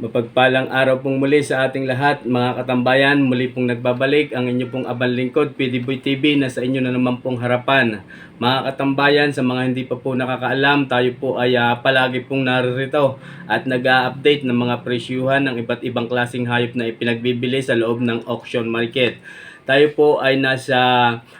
Mapagpalang araw pong muli sa ating lahat, mga katambayan. Muli pong nagbabalik ang inyo pong abang lingkod, PDBoy TV, na sa inyo na naman pong harapan. Mga katambayan, sa mga hindi pa po nakakaalam, tayo po ay ah, palagi pong naririto at nag-a-update ng mga presyuhan ng iba't ibang klaseng hayop na ipinagbibili sa loob ng auction market. Tayo po ay nasa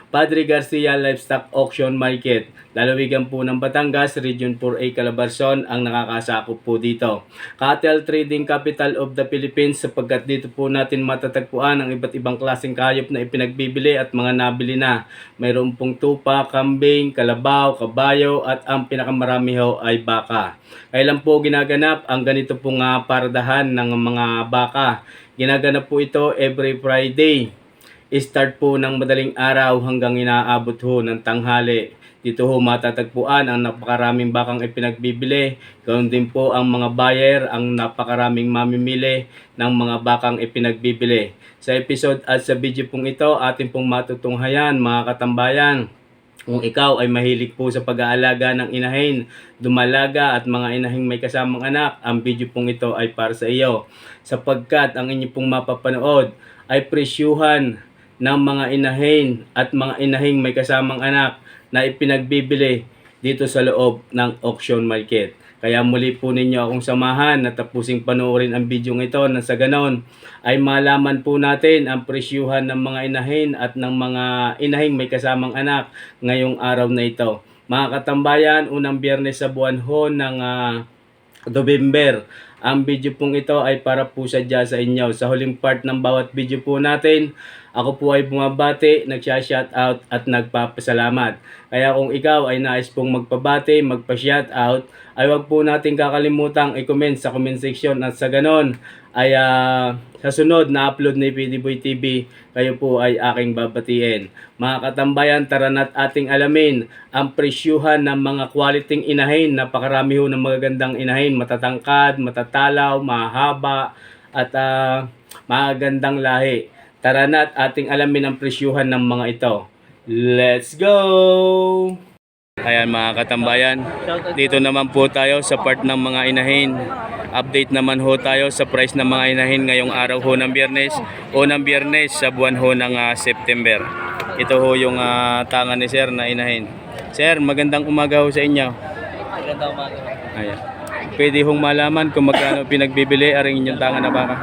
Padre Garcia Livestock Auction Market. Lalawigan po ng Batangas, Region 4A Calabarzon ang nakakasakop po dito. Cattle Trading Capital of the Philippines sapagkat dito po natin matatagpuan ang iba't ibang klaseng hayop na ipinagbibili at mga nabili na. Mayroon pong tupa, kambing, kalabaw, kabayo at ang pinakamarami ho ay baka. Kailan po ginaganap ang ganito pong ah, paradahan ng mga baka? Ginaganap po ito every Friday start po ng madaling araw hanggang inaabot ho ng tanghali. Dito ho matatagpuan ang napakaraming bakang ipinagbibili. Ganoon din po ang mga buyer, ang napakaraming mamimili ng mga bakang ipinagbibili. Sa episode at sa video pong ito, atin pong matutunghayan mga katambayan. Kung ikaw ay mahilig po sa pag-aalaga ng inahin, dumalaga at mga inahing may kasamang anak, ang video pong ito ay para sa iyo. Sapagkat ang inyo pong mapapanood ay presyuhan ng mga inahin at mga inahing may kasamang anak na ipinagbibili dito sa loob ng auction market. Kaya muli po ninyo akong samahan na tapusing panoorin ang video ito na sa ganon ay malaman po natin ang presyuhan ng mga inahin at ng mga inahing may kasamang anak ngayong araw na ito. Mga katambayan, unang biyernes sa buwan ho ng ah, November. Ang video pong ito ay para po sadya sa inyo. Sa huling part ng bawat video po natin, ako po ay bumabati, nagsha-shout out at nagpapasalamat. Kaya kung ikaw ay nais pong magpabati, magpa-shout out, ay wag po natin kakalimutang i-comment sa comment section at sa ganon ay ah, sa sunod na upload ni PDBoy TV, kayo po ay aking babatiin. Mga katambayan, tara na't ating alamin ang presyuhan ng mga quality inahin. Napakarami ho ng magagandang inahin, matatangkad, matatalaw, mahaba, at ah, magandang lahi. Tara na't ating alamin ang presyuhan ng mga ito. Let's go! Ayan mga katambayan, dito naman po tayo sa part ng mga inahin. Update naman ho tayo sa price ng mga inahin ngayong araw ho ng biyernes o ng biyernes sa buwan ho ng ah, September. Ito ho yung ah, tangan ni Sir na inahin. Sir, magandang umaga ho sa inyo. Maganda umaga. Ayan. Pwede hong malaman kung magkano pinagbibili aring inyong tangan na baka.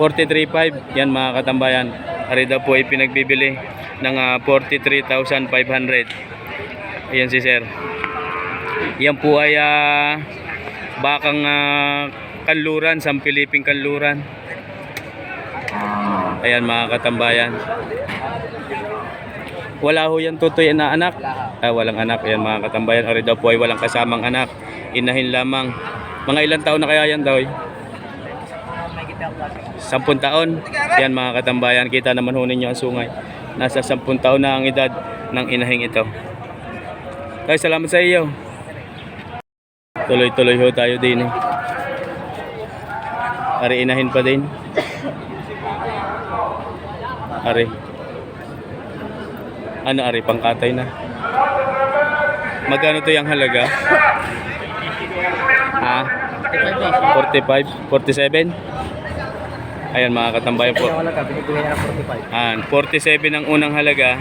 43.5 yan mga katambayan. Ari daw po ay pinagbibili ng ah, 43,500. Ayan si sir. Yan po ay ah, bakang ah, kanluran, sampiliping kanluran. Ayan mga katambayan. Wala ho yan tutoy na anak. Ah, walang anak. Ayan mga katambayan. Ari daw po ay walang kasamang anak. Inahin lamang. Mga ilang taon na kaya yan daw? eh? Sampun taon. Yan mga katambayan. Kita naman ho ninyo ang sungay. Nasa sampun taon na ang edad ng inahing ito. Tay, salamat sa iyo. Tuloy-tuloy ho tayo din. Eh. Ari inahin pa din. Ari. Ano ari pangkatay na. Magkano to yung halaga? Ha? 45, 47? Ayan mga katambayan po. Wala ka, binibigay na ng 45. Ayan, 47 ang unang halaga.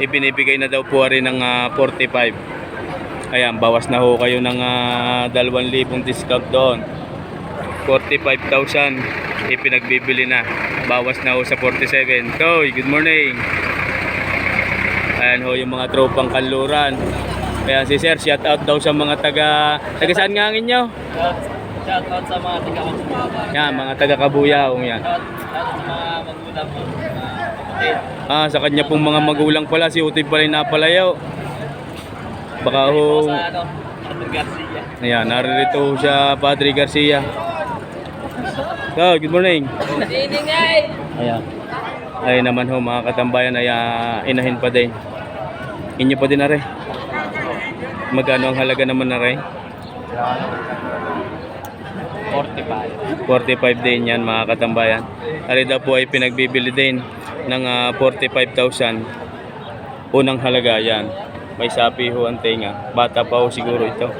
Ibinibigay na daw po rin ng ah, 45. Ayan, bawas na ho kayo ng ah, 2,000 discount doon. 45,000 ipinagbibili na. Bawas na ho sa 47. Toy, good morning. Ayan ho yung mga tropang kanluran. Kaya si Sir, shout out daw sa mga taga... Taga saan nga ang inyo? Shout out sa mga tiga Shout Yan, mga taga Kabuyaw. Yan. out sa mga magulang mo. Ah, sa kanya pong mga magulang pala, si Utoy pala yung napalayaw. Baka ho... Ano, Garcia. Ayan, naririto siya, Padre Garcia. So, good morning. Siningay! Ayan. Ay naman ho, mga katambayan, ay ah, inahin pa din. Inyo pa din na rin. Magkano ang halaga naman na rin? 45. 45 din yan, mga katambayan. Ari daw po ay pinagbibili din ng ah, 45,000. Unang halaga yan. May sapi ho ang tenga. Bata pa ho siguro ito.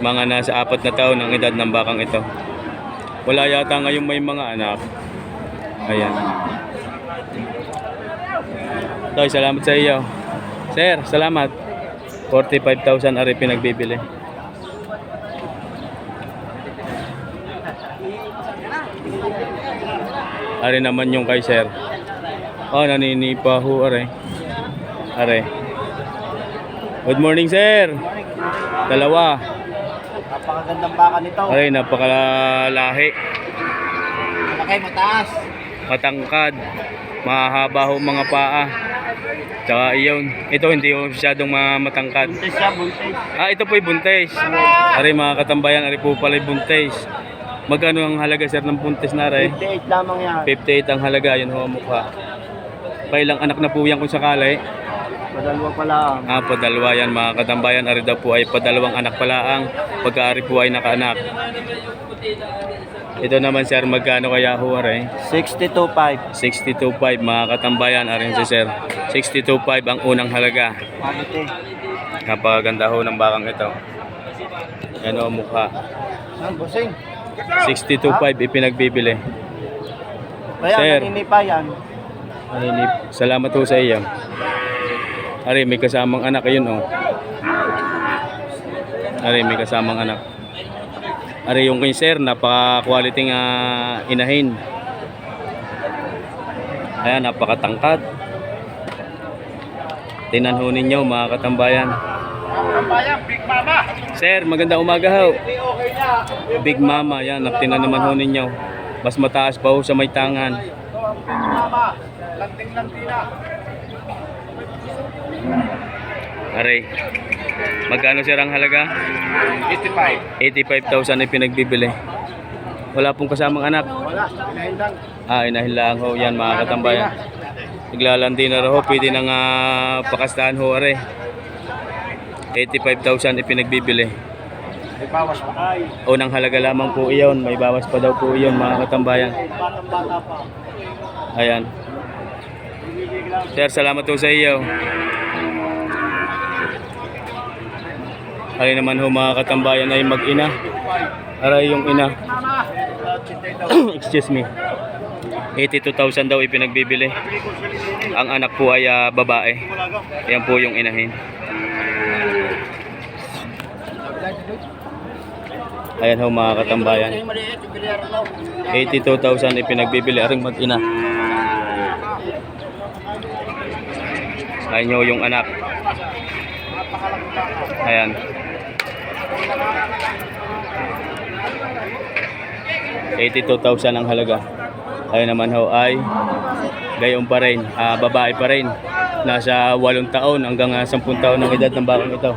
Mga nasa apat na taon ang edad ng bakang ito. Wala yata ngayon may mga anak. Ayan. Toy, salamat sa iyo. Sir, salamat. 45,000 ari pinagbibili. Ari naman yung kay sir. Oh, naninipa ho, are. Are. Good morning, sir. Dalawa. Napakagandang baka nito. Are, napakalahi. Malaki, mataas. Matangkad. Mahaba ho mga paa. Tsaka iyon. Ito hindi ho masyadong ma- matangkad. Buntis siya, buntis. Ah, ito po'y buntis. Ari mga katambayan, ari po pala'y buntis. Magkano ang halaga sir ng buntis na ari? 58 lamang yan. 58 ang halaga, yun ho ang mukha. Pailang anak na po yan kung sakali. Padalwa pa lang. Ah, padalwa yan mga katambayan. Ari daw po ay padalawang anak pala ang pagkaari po ay nakaanak. Ito naman sir, magkano kaya ho ari? 62.5. 62.5 mga katambayan, ari si sir. 62.5 ang unang halaga. Quality. Napakaganda ho ng bakang ito. Yan ho ang mukha. Saan, bossing? 62.5 ipinagbibili. Kaya, Sir. naninipa yan. Maninip. Salamat ho sa iyo. Ari, may kasamang anak ayun oh. Ari, may kasamang anak. Ari, yung kay sir, napaka-quality nga inahin. Ayan, napakatangkad. Tinan ho ninyo mga katambayan. Big Mama. Sir, maganda umaga ho. Big Mama, yan, tinan naman ho ninyo. Mas mataas pa ho sa may tangan. Big Mama. Lanting-lanting na. Aray. Magkano sir ang halaga? 85. 85,000 ay pinagbibili. Wala pong kasamang anak. Wala, pinahindang. Ah, inahilaan ho yan mga katambayan. Naglalandi na raw ho, pwede nang uh, pakastahan ho are. 85,000 ay pinagbibili. May bawas pa. Ay, Unang halaga lamang po iyon, may bawas pa daw po iyon mga katambayan. Ayan. Lang. Sir, salamat po sa iyo. Ay naman ho mga katambayan ay mag-ina. Aray yung ina. Uh, Excuse me. 82,000 daw ipinagbibili. Ang anak po ay ah, babae. Yan po yung inahin. Ayan ho mga katambayan. Yung maliit, yung bilyar lang. 82,000 ipinagbibili. Aring mag-ina. Ayan ho yung anak. Ayan. $82,000 ang halaga. Ayun naman ho ay gayon pa rin, ah, babae pa rin. Nasa 8 taon hanggang ah, 10 taon ng edad ng bakang ito.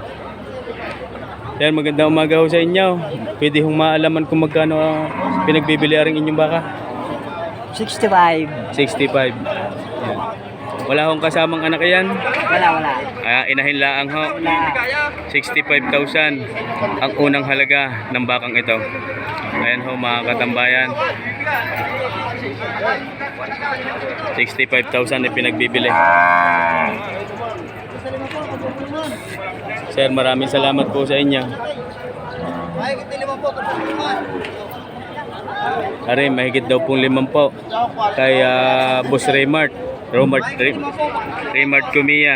Sir, magandang umaga ho sa inyo. Pwede hong maalaman kung magkano ah, pinagbibili aring inyong baka? 65. 65. Yan. Wala hong kasamang anak yan. Wala, wala. Ah, inahin laang ho. Wala. 65,000 ang unang halaga ng bakang ito. Ayan ho mga katambayan. 65,000 ay pinagbibili. Sir, maraming salamat po sa inyo. Ay, kitili mo po. Kapag Are, mahigit daw pong limang po kay ah, Boss Raymart. Romart, Ray, Raymart Kumia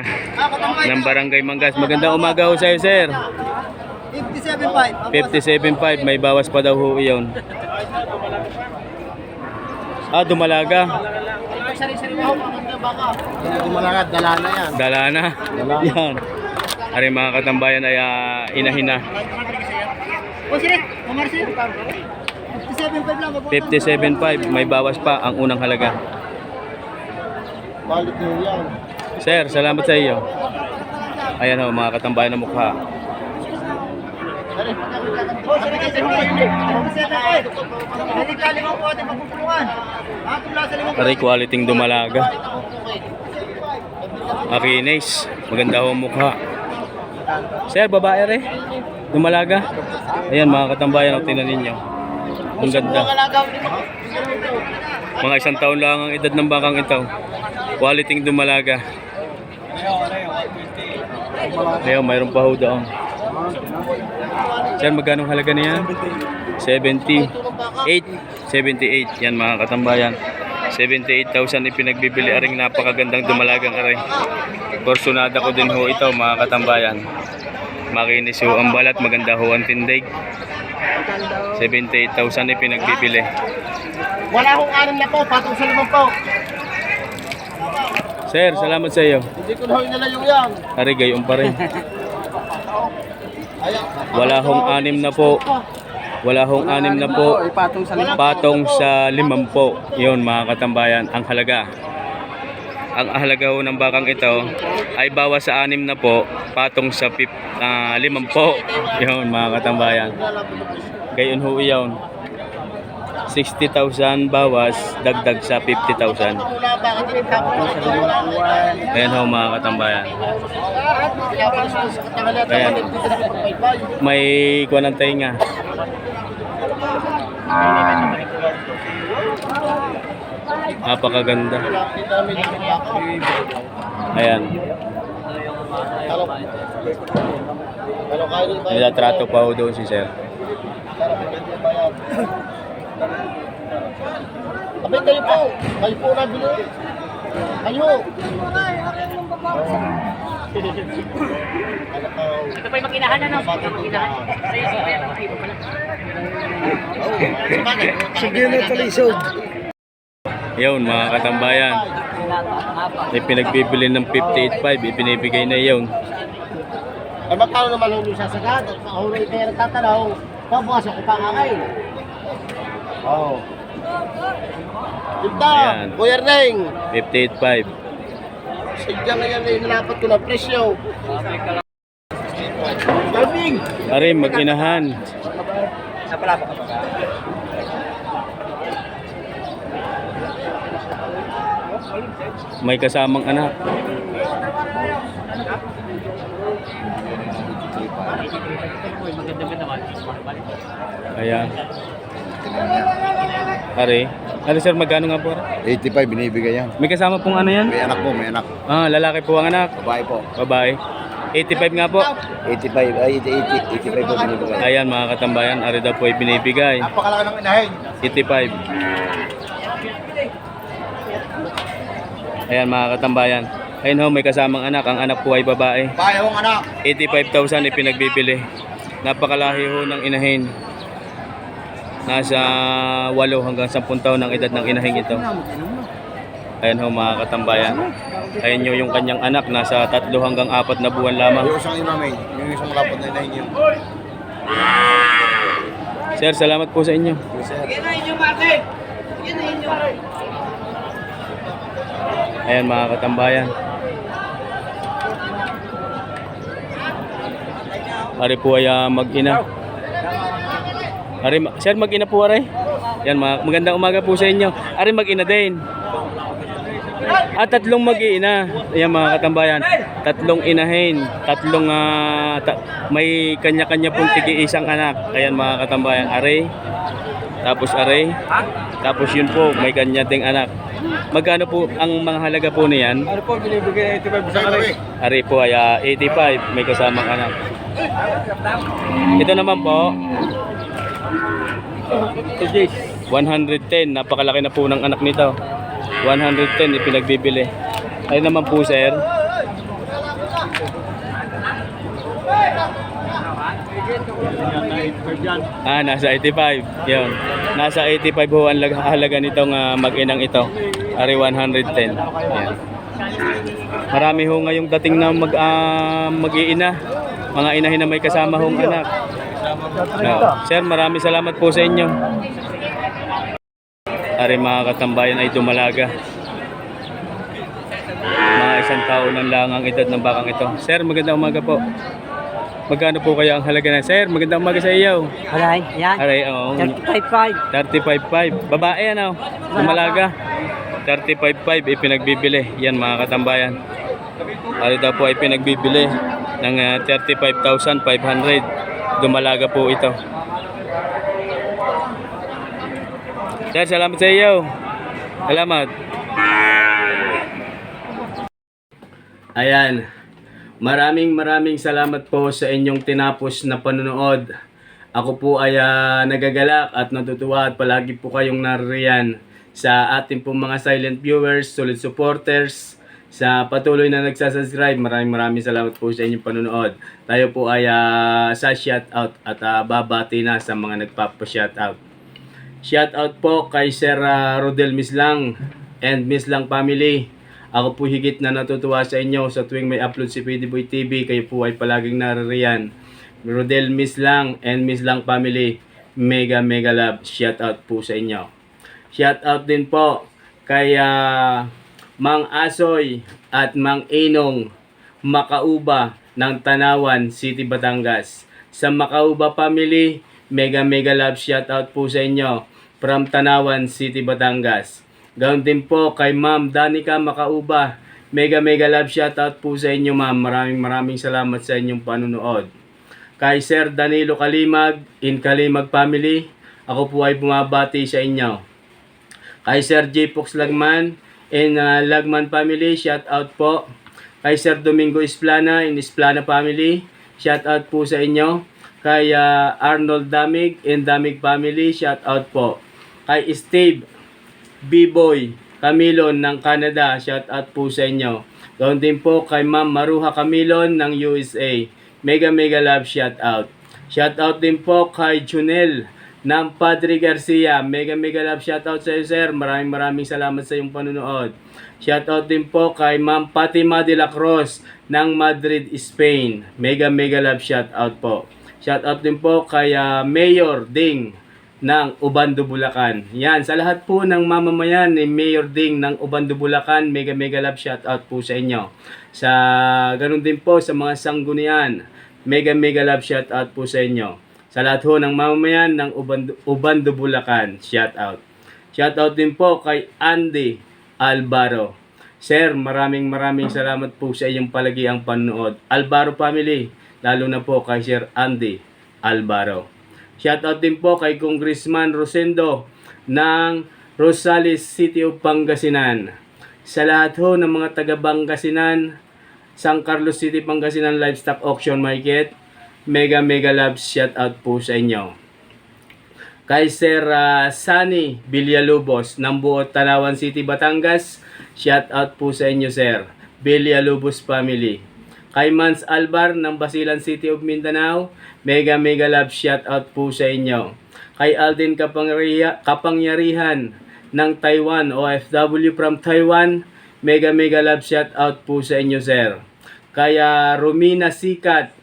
ng Barangay Mangas. Magandang umaga ho sa iyo, sir. 57.5. 57.5, may bawas pa daw ho iyon. Ah, dumalaga. Lang dala na yan. Dala na. Yan. Ari mga katambayan ay ah, inahina. O sige, mamarsi. 57.5 lang. wag mo- 57.5, may bawas pa ang unang halaga. Balik nyo yan. Sir, salamat sa iyo. Ayan ho, mga katambayan ng mukha. O sige, kasi mo kayo. 57.5. Nalikali mo po ating magpupulungan. Atong nasa limang Ari quality dumalaga. Akinis. Maganda ho mukha. Sir, babae re. Dumalaga. Ayan mga katambayan, tingnan ninyo. Ang ganda. Mga isang taon lang ang edad ng bakang ito. Quality dumalaga. Ayun, mayroon pa ho doon. Sir, magkano halaga niya? 78. 78. Yan mga katambayan. 78,000 ipinagbibili aring napakagandang dumalagang aray. Porsunada ko din ho ito mga katambayan. Makinis ho ang balat, maganda ho ang tindig. 78,000 ipinagbibili. Wala akong anim na po, patong sa limang po. Sir, salamat sa iyo. Hindi ko na yung yan. Ari gayon pa rin. Wala hong anim na po. Wala hong anim na po. Patong sa Patong sa limampo. Yun mga katambayan, ang halaga. Ang halaga ho ng bakang ito ay bawas sa anim na po, patong sa pip, ah, limampo. Yun mga katambayan. Gayon ho iyon. 60,000 bawas, dagdag sa 50,000. Wala ba? Hindi tapos sa limang buwan. Ayan ho mga katambayan. Ayan. May kuha ng tainga. Napakaganda. Namin ako. Ayan. Ba? Nilatrato pa ho doon si sir. Abay kayo po. Kayo po nabili. Kayo. Ito pa yung makinahan na no? Makinahan. Sa'yo, sa'yo, sa'yo, pala. Sige na talisod. Yun mga katambayan. May pinagbibili ng 58.5. Ipinibigay na yun. Ay magkano naman ang sa gad? Ako rin kayo nagtatanaw. Pabukas ako pa kakay. Oo. Tinta, Ayan. Kuya Erneng. 58.5. Sadya ngayon na inalapat ko ng presyo. Daming! Ari, mag-inahan. Sa palapa ka pa May kasamang anak. Ayan. Ari. Ari sir, magkano nga po? Ari? 85 binibigay yan. May kasama pong ano yan? May anak po, may anak. Ah, lalaki po ang anak. Babae po. Babae. 85 nga po. 85, ay 80, 85 po binibigay. Ayan mga katambayan, ari daw po ay binibigay. Napakalaki ng inahin. 85. Ayan mga katambayan. Ayun ho, may kasamang anak. Ang anak po ay babae. Bahay akong anak. 85,000 ipinagbibili. Napakalahi ho ng inahin. Nasa 8 hanggang 10 taon ng edad ng inahin ito. Ayan ho mga katambayan. Ayan nyo yung kanyang anak. Nasa 3 hanggang 4 na buwan lamang. Yung isang imamin, yung isang lapot na inahin yun. Sir, salamat po sa inyo. Ayan mga katambayan. Ari po ay ah, mag-ina. Ari, sir, mag-ina po ari. Yan, mga, magandang umaga po sa inyo. Ari, mag-ina din. At tatlong mag-iina. Ayan mga katambayan. Tatlong inahin. Tatlong ah, ta- may kanya-kanya pong tigi-isang anak. Ayan mga katambayan. Ari. Tapos ari. Tapos yun po, may kanya ding anak. Magkano po ang mga halaga po niyan? Ano po binibigay 85 sa kare? Ari po ay ah, 85, may kasamang anak. Ito naman po, 110, napakalaki na po ng anak nito. 110 ipinagbibili. Ay naman po sir. Ah, nasa 85. Yun. Nasa 85 ho ang lag- halaga nitong ah, mag-inang ito. Ari 110. Yan. Marami ho ngayong dating na mag, ah, mag-iina. Mga inahin na may kasama hong anak. No. Sir, marami salamat po sa inyo. Ari mga katambayan ay dumalaga. Mga isang taon lang lang ang edad ng bakang ito. Sir, magandang umaga po. Magkano po kaya ang halaga na? Sir, magandang umaga sa iyo. Alay, yan. Aray, oo. 35.5. 35.5. Babae ano? Dumalaga. 35.5 ipinagbibili. Yan mga katambayan. Ari daw po ay pinagbibili ng ah, 35,500. Dumalaga po ito. Sir, salamat sa iyo. Salamat. Ayan. Maraming maraming salamat po sa inyong tinapos na panonood. Ako po ay ah, nagagalak at natutuwa at palagi po kayong naririyan sa ating pong mga silent viewers, solid supporters, sa patuloy na nagsasubscribe. Maraming maraming salamat po sa inyong panonood. Tayo po ay ah, sa shoutout at ah, babati na sa mga nagpapa-shoutout. Shoutout po kay Sir ah, Rodel Mislang and Mislang family. Ako po higit na natutuwa sa inyo sa tuwing may upload si PD Boy TV. Kayo po ay palaging naririyan. Rodel Mislang and Mislang family. Mega mega love. Shoutout po sa inyo. Shoutout din po kay ah, Mang Asoy at Mang Enong Makauba ng Tanawan City, Batangas. Sa Makauba family, mega mega love shoutout po sa inyo from Tanawan City, Batangas. Ganoon din po kay Ma'am Danica Makauba. Mega mega love shoutout po sa inyo ma'am. Maraming maraming salamat sa inyong panunood. Kay Sir Danilo Kalimag in Kalimag family, ako po ay bumabati sa inyo. Kay Sir J. Fox Lagman in uh, Lagman family, shout out po. Kay Sir Domingo Isplana in Isplana family, shout out po sa inyo. Kay uh, Arnold Damig in Damig family, shout out po. Kay Steve B-Boy Camilon ng Canada, shout out po sa inyo. Doon din po kay Ma'am Maruha Camilon ng USA. Mega mega love shout out. Shout out din po kay Junel ng Padre Garcia. Mega mega love shout out sa iyo sir. Maraming maraming salamat sa iyong panunood. Shout out din po kay Ma'am Fatima de la Cruz ng Madrid, Spain. Mega mega love shout out po. Shout out din po kay ah, Mayor Ding ng Ubando, Bulacan. Yan, sa lahat po ng mamamayan ni Mayor Ding ng Ubando, Bulacan, mega mega love shout out po sa inyo. Sa ganun din po sa mga sanggunian, mega mega love shout out po sa inyo. Sa lahat ho ng mamamayan ng Ubando, Ubando Bulacan, shout out. Shout out din po kay Andy Albaro. Sir, maraming maraming salamat po sa iyong palagiang panonood. Albaro family, lalo na po kay Sir Andy Albaro. Shoutout din po kay Congressman Rosendo ng Rosales City of Pangasinan. Sa lahat ho ng mga taga Pangasinan, San Carlos City, Pangasinan Livestock Auction Market, mega mega love shoutout po sa inyo. Kay Sir ah, Sunny Villalobos ng buo Tanawan City, Batangas, shoutout po sa inyo Sir. Villalobos family. Kay Mans Albar ng Basilan City of Mindanao, mega mega love shoutout po sa inyo. Kay Alden Kapangria- Kapangyarihan ng Taiwan, OFW from Taiwan, mega mega love shoutout po sa inyo sir. Kaya Romina Sikat,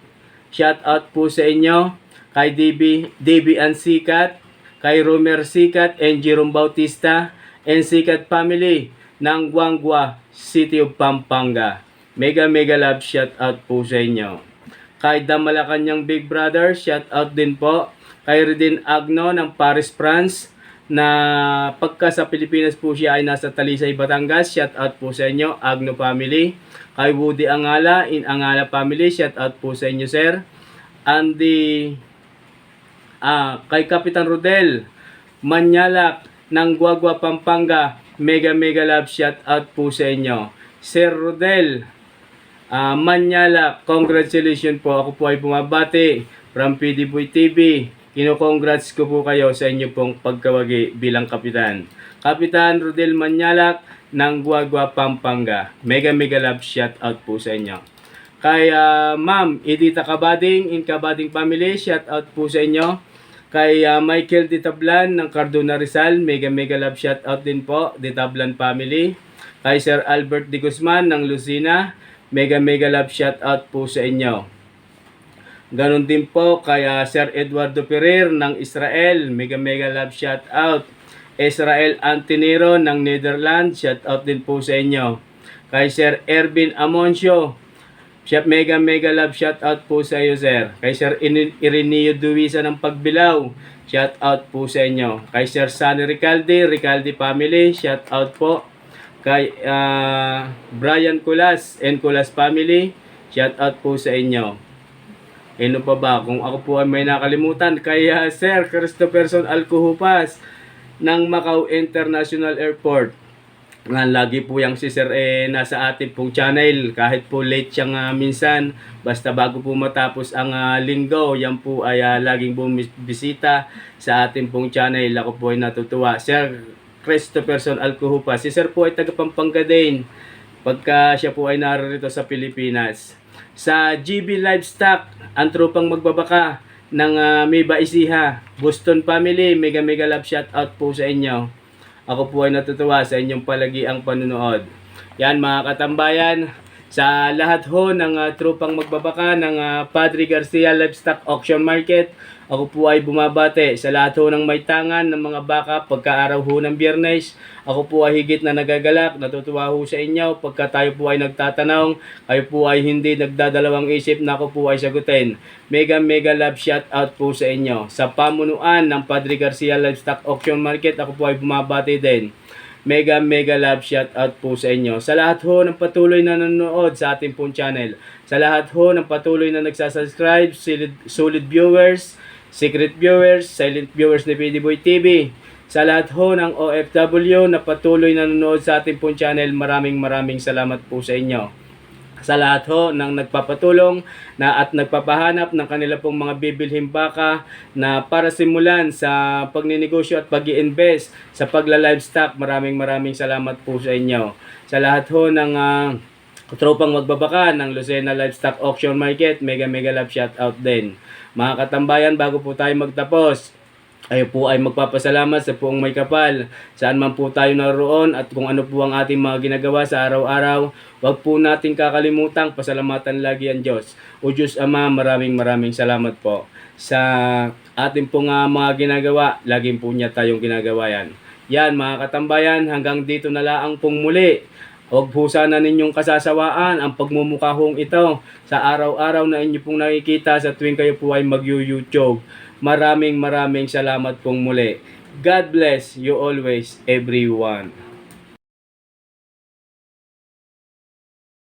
shoutout po sa inyo. Kay DB, DB and Sikat, kay Romer Sikat and Jerome Bautista, and Sikat family ng Guangua, City of Pampanga. Mega mega love shout out po sa inyo. Kay Damalakanyang Big Brother, shout out din po. Kay Redin Agno ng Paris, France na pagka sa Pilipinas po siya ay nasa Talisay, Batangas. Shout out po sa inyo, Agno family. Kay Woody Angala in Angala family, shout out po sa inyo, sir. Andy Ah, kay Kapitan Rodel Manyalak ng Guagua Pampanga, mega mega love shout out po sa inyo. Sir Rodel ah, Manyalak, congratulations po. Ako po ay bumabati from PD Boy TV. Kino-congrats ko po kayo sa inyo pong pagkawagi bilang kapitan. Kapitan Rodel Manyalak ng Guagua Pampanga. Mega mega love shout out po sa inyo. Kay ah, Ma'am Edita Kabading in Kabading Family, shout out po sa inyo. Kay ah, Michael Ditablan ng Cardona Rizal, mega mega love shout out din po, Ditablan Family. Kay Sir Albert Di Guzman ng Lucina, mega mega love shout out po sa inyo. Ganon din po kay ah, Sir Eduardo Ferrer ng Israel, mega mega love shout out. Israel Antinero ng Netherlands, shout out din po sa inyo. Kay Sir Ervin Amoncio, Chef Mega Mega Love shout out po sa iyo sir. Kay Sir In- Ireneo Duwisa ng Pagbilao, shout out po sa inyo. Kay Sir Sunny Ricalde, Ricalde family, shout out po. Kay ah, Brian Kulas and Kulas family, shout out po sa inyo. Ano pa ba? Kung ako po ay may nakalimutan, kay ah, Sir Christopherson Alcuhupas ng Macau International Airport. nga lagi po yung si Sir eh, nasa ating pong channel. Kahit po late siya nga minsan basta bago po matapos ang ah, linggo yan po ay ah, laging bumisita sa ating pong channel. Ako po ay natutuwa. Sir Christopherson Alcuhupa si Sir po ay taga Pampanga din pagka siya po ay narito sa Pilipinas sa GB Livestock ang tropang magbabaka ng uh, Miba Isiha Boston Family mega mega love shout out po sa inyo ako po ay natutuwa sa inyong palagi ang panunood. Yan mga katambayan, sa lahat ho ng uh, trupang magbabaka ng ah, Padre Garcia Livestock Auction Market, ako po ay bumabate sa lahat ho ng may tangan ng mga baka pagkaaraw ho ng biyernes. Ako po ay higit na nagagalak, natutuwa ho sa inyo pagka tayo po ay nagtatanong, kayo po ay hindi nagdadalawang isip na ako po ay sagutin. Mega mega love shout out po sa inyo. Sa pamunuan ng Padre Garcia Livestock Auction Market, ako po ay bumabati din. Mega mega love shout out po sa inyo. Sa lahat ho ng patuloy na nanonood sa ating pong channel. Sa lahat ho ng patuloy na nagsasubscribe, solid, solid viewers, secret viewers, silent viewers ni PD Boy TV. Sa lahat ho ng OFW na patuloy na nanonood sa ating pong channel, maraming maraming salamat po sa inyo sa lahat ho ng nagpapatulong na at nagpapahanap ng kanila pong mga bibilhing baka na para simulan sa pagninegosyo at pag invest sa pagla-livestock. Maraming maraming salamat po sa inyo. Sa lahat ho ng ah, tropang magbabaka ng Lucena Livestock Auction Market, mega mega love shout out din. Mga katambayan, bago po tayo magtapos, Kayo po ay magpapasalamat sa poong may kapal. Saan man po tayo naroon at kung ano po ang ating mga ginagawa sa araw-araw, huwag po nating kakalimutang pasalamatan lagi ang Diyos. O Diyos Ama, maraming maraming salamat po sa ating pong ah, mga ginagawa. Laging po niya tayong ginagawa yan. Yan mga katambayan, hanggang dito na lang pong muli. Huwag po sana ninyong kasasawaan ang pagmumukhahong ito sa araw-araw na inyo pong nakikita sa tuwing kayo po ay mag-YouTube. Maraming maraming salamat pong muli. God bless you always, everyone.